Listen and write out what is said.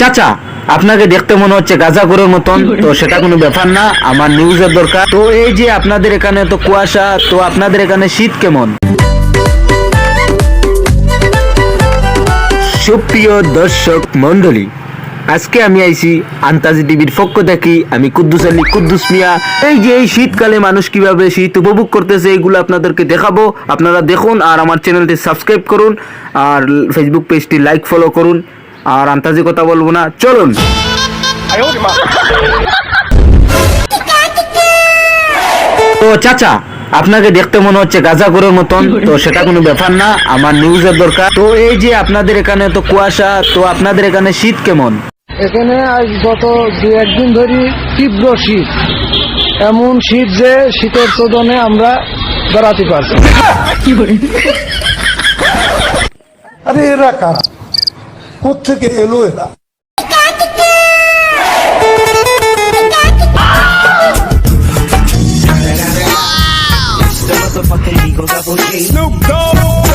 চাচা আপনাকে দেখতে মনে হচ্ছে গাজাগরের মতন। তো সেটা কোনো ব্যাপার না আমার নিউজের দরকার। তো এই যে আপনাদের এখানে তো কুয়াশা তো আপনাদের এখানে শীত কেমন? সুপ্রিয় দর্শক মন্ডলী আজকে আমি আইছি আন্তাজি টিভির পক্ষ থাকি আমি কুদ্দুস আলী কুদ্দুস মিয়া। এই যে এই শীতকালে মানুষ কীভাবে শীত উপভোগ করতেছে এইগুলো আপনাদেরকে দেখাবো। আপনারা দেখুন আর আমার চ্যানেলটি সাবস্ক্রাইব করুন আর ফেসবুক পেজটি লাইক ফলো করুন। আর আন্তাজি কথা বলব না চলুন। তো চাচা আপনাকে দেখতে মনে হচ্ছে গাজাগরের মতন তো সেটা কোনো ব্যাপার না আমার নিউজের দরকার। তো এই যে আপনাদের এখানে তো কুয়াশা তো আপনাদের এখানে শীত কেমন? এখানে আজ গত দু একদিন ধরে তীব্র শীত। এমন শীত যে শীতের চোদনে আমরা বেড়াতে পারছি আরে এরা কারা? 어떻게 일로 해라. Snoop Dogg.